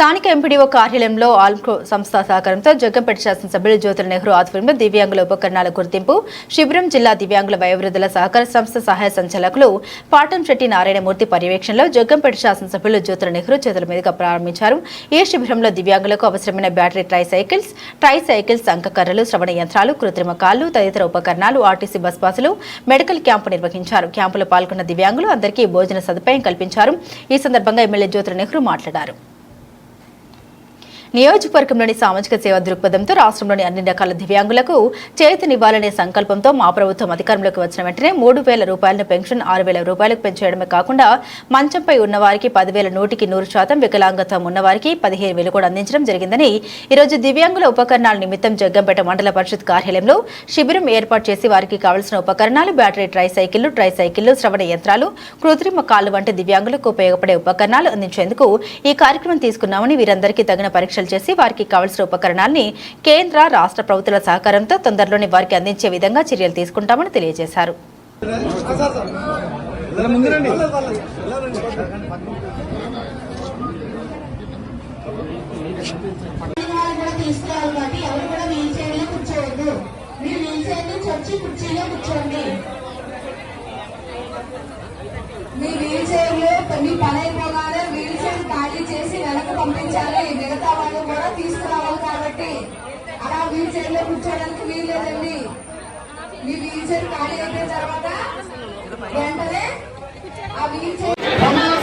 స్థానిక ఎంపీడీఓ కార్యాలయంలో ఆల్కో సంస్థ సహకారంతో జగ్గంపేట శాసనసభ్యులు జ్యోతుల నెహ్రూ ఆధ్వర్యంలో దివ్యాంగుల ఉపకరణాల గుర్తింపు శిబిరం జిల్లా దివ్యాంగుల వయోవృద్ధుల సహకార సంస్థ సహాయ సంచాలకులు పాటం శెట్టి నారాయణమూర్తి పర్యవేక్షణలో జగ్గంపేట శాసనసభ్యులు జ్యోతుల నెహ్రూ చేతుల మీదుగా ప్రారంభించారు. ఈ శిబిరంలో దివ్యాంగులకు అవసరమైన battery tricycles tricycles అంకకర్రలు శ్రవణ యంత్రాలు కృత్రిమ కాళ్ళు తదితర ఉపకరణాలు ఆర్టీసీ బస్ పాసులు మెడికల్ క్యాంపు నిర్వహించారు. క్యాంపులో పాల్గొన్న దివ్యాంగులు అందరికీ భోజన సదుపాయం కల్పించారు. ఈ సందర్భంగా ఎమ్మెల్యే జ్యోతుల నెహ్రూ మాట్లాడారు. నియోజకవర్గంలోని సామాజిక సేవ దృక్పథంతో రాష్ట్రంలోని అన్ని రకాల దివ్యాంగులకు చేతినివ్వాలనే సంకల్పంతో మా ప్రభుత్వం అధికారంలోకి వచ్చిన వెంటనే మూడు వేల రూపాయలను పెన్షన్ ఆరు వేల రూపాయలకు పెంచేయడమే కాకుండా మంచంపై ఉన్నవారికి పదివేల నూటికి నూరు శాతం వికలాంగత్వం ఉన్నవారికి పదిహేను వేలు కూడా అందించడం జరిగిందని ఈరోజు దివ్యాంగుల ఉపకరణాల నిమిత్తం జగ్గంపేట మండల పరిషత్ కార్యాలయంలో శిబిరం ఏర్పాటు చేసి వారికి కావలసిన ఉపకరణాలు బ్యాటరీ ట్రై సైకిళ్ళు ట్రై సైకిళ్ళు శ్రవణ యంత్రాలు కృత్రిమ కాళ్ళు వంటి దివ్యాంగులకు ఉపయోగపడే ఉపకరణాలు అందించేందుకు ఈ కార్యక్రమం తీసుకున్నామని వీరందరికీ తగిన పరీక్ష పరీక్షలు చేసి వారికి కావలసిన ఉపకరణాల్ని కేంద్ర రాష్ట్ర ప్రభుత్వాల సహకారంతో తొందరలోనే వారికి అందించే విధంగా చర్యలు తీసుకుంటామని తెలియజేశారు. వచ్చి కుర్చీలో కూర్చోండి మీ వీల్ చైర్లో కొన్ని పని అయిపోగా వెనక పంపించాలి మిగతా వాళ్ళు కూడా తీసుకురావాలి కాబట్టి అలా వీల్ చైర్లో కూర్చోవడానికి వీలు లేదండి మీ వీల్ చైర్ ఖాళీ అయిపోయిన తర్వాత వెంటనే ఆ వీల్ చైర్ గ్రామాల్లో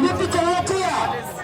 ఉన్న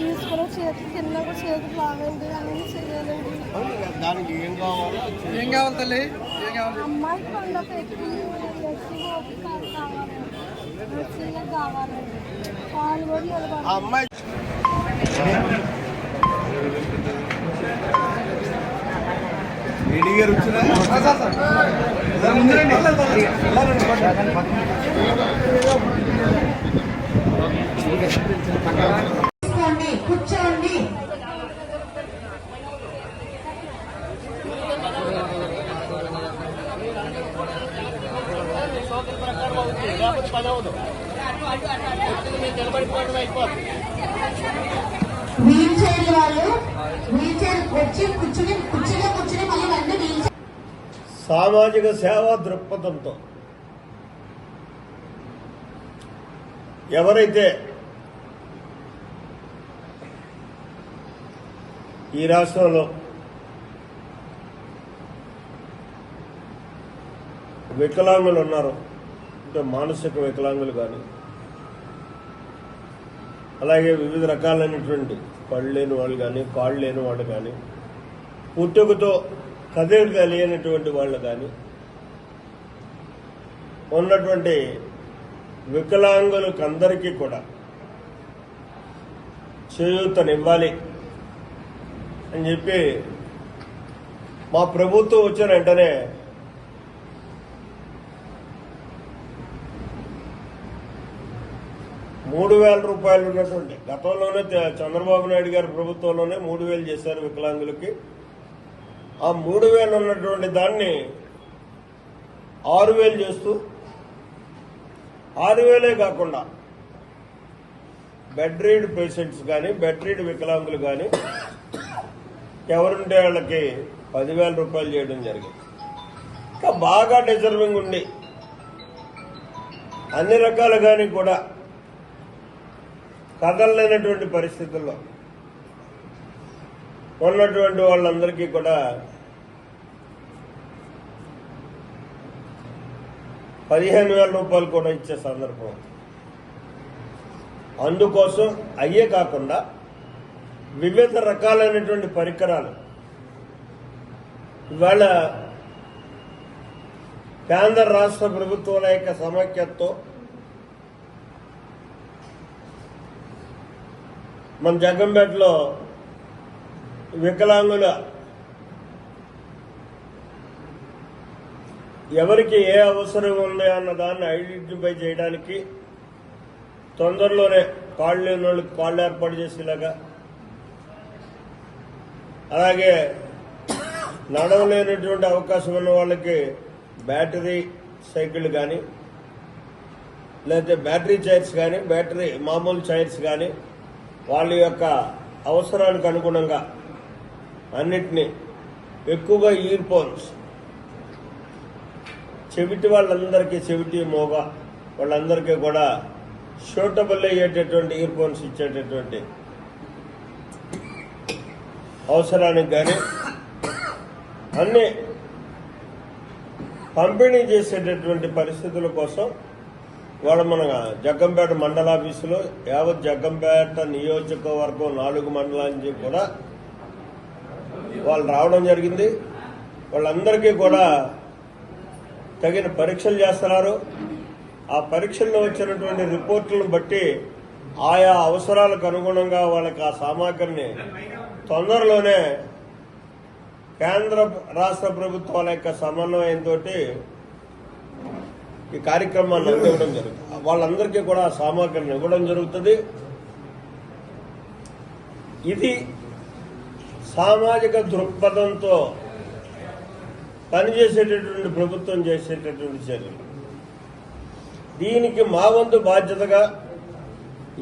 తీసుకుని చేతి కింద చేతి బాగండి అని చేయాలండి దానికి ఏం కావాలో ఏం కావాలి తల్లి ఏం కావాలి అమ్మాయి కొండ పెట్టి కావాలండి కావాలండి కూడా నిలబడాలి ఆ అమ్మాయి ఏడీ గారు వచ్చినా కూర్చోండి. వీల్ చైర్ వాళ్ళు వీల్ చైర్ వచ్చి కూర్చుని కూర్చుని మళ్ళీ వెంటనే వీల్ సామాజిక సేవా దృక్పథంతో ఎవరైతే ఈ రాష్ట్రంలో వికలాంగులు ఉన్నారు అంటే మానసిక వికలాంగులు కానీ అలాగే వివిధ రకాలైనటువంటి పళ్ళు లేని వాళ్ళు కానీ కాళ్ళు లేని వాళ్ళు కానీ పుట్టుకతో కదలికలేనటువంటి వాళ్ళు కానీ ఉన్నటువంటి వికలాంగులకందరికీ కూడా చేయూతనివ్వాలి అని చెప్పి మా ప్రభుత్వం వచ్చిన వెంటనే మూడు వేల రూపాయలు ఉన్నటువంటి గతంలోనే చంద్రబాబు నాయుడు గారి ప్రభుత్వంలోనే మూడు వేలు చేశారు వికలాంగులకి. ఆ మూడు వేలు ఉన్నటువంటి దాన్ని ఆరు వేలు చేస్తూ ఆరు వేలే కాకుండా బెడ్ రీడ్ పేషెంట్స్ కానీ బెడ్ రీడ్ వికలాంగులు కానీ ఎవరుంటే వాళ్ళకి పదివేల రూపాయలు చేయడం జరిగింది. ఇంకా బాగా డిజర్వింగ్ ఉండి అన్ని రకాలుగాని కూడా కదలలేనటువంటి పరిస్థితుల్లో ఉన్నటువంటి వాళ్ళందరికీ కూడా పదిహేను వేల రూపాయలు కూడా ఇచ్చే సందర్భం అందుకోసం అయ్యే కాకుండా వివిధ రకాలైనటువంటి పరికరాలు ఇవాళ కేంద్ర రాష్ట్ర ప్రభుత్వాల యొక్క సమైక్యతతో మన జగ్గంపేటలో వికలాంగుల ఎవరికి ఏ అవసరం ఉంది అన్న దాన్ని ఐడెంటిఫై చేయడానికి తొందరలోనే కాళ్ళు లేని వాళ్ళకి కాళ్ళు ఏర్పాటు చేసేలాగా. అలాగే నడవలేనటువంటి అవకాశం ఉన్న వాళ్ళకి బ్యాటరీ సైకిల్ కానీ లేకపోతే బ్యాటరీ చైర్స్ కానీ బ్యాటరీ మామూలు చైర్స్ కానీ వాళ్ళ యొక్క అవసరానికి అనుగుణంగా అన్నిటినీ ఎక్కువగా ఇయర్ ఫోన్స్ చెవిటి వాళ్ళందరికీ చెవిటి మోగ వాళ్ళందరికీ కూడా షూటబుల్ అయ్యేటటువంటి ఇయర్ ఫోన్స్ ఇచ్చేటటువంటి అవసరానికి కానీ అన్నీ పంపిణీ చేసేటటువంటి పరిస్థితుల కోసం ఇవాళ మన జగ్గంపేట మండలాఫీసులో యావత్ జగ్గంపేట నియోజకవర్గం నాలుగు మండలానికి కూడా వాళ్ళు రావడం జరిగింది. వాళ్ళందరికీ కూడా తగిన పరీక్షలు చేస్తున్నారు. ఆ పరీక్షల్లో వచ్చినటువంటి రిపోర్టులను బట్టి ఆయా అవసరాలకు అనుగుణంగా వాళ్ళకి ఆ సామాగ్రిని తొందరలోనే కేంద్ర రాష్ట్ర ప్రభుత్వాల యొక్క సమన్వయంతో ఈ కార్యక్రమాన్ని అందివ్వడం జరుగుతుంది. వాళ్ళందరికీ కూడా సామాగ్రిని ఇవ్వడం జరుగుతుంది. ఇది సామాజిక దృక్పథంతో పనిచేసేటటువంటి ప్రభుత్వం చేసేటటువంటి చర్యలు. దీనికి మా వంతు బాధ్యతగా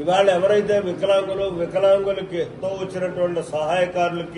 ఇవాళ ఎవరైతే వికలాంగులు వికలాంగులకి తో వచ్చినటువంటి సహాయకారులకి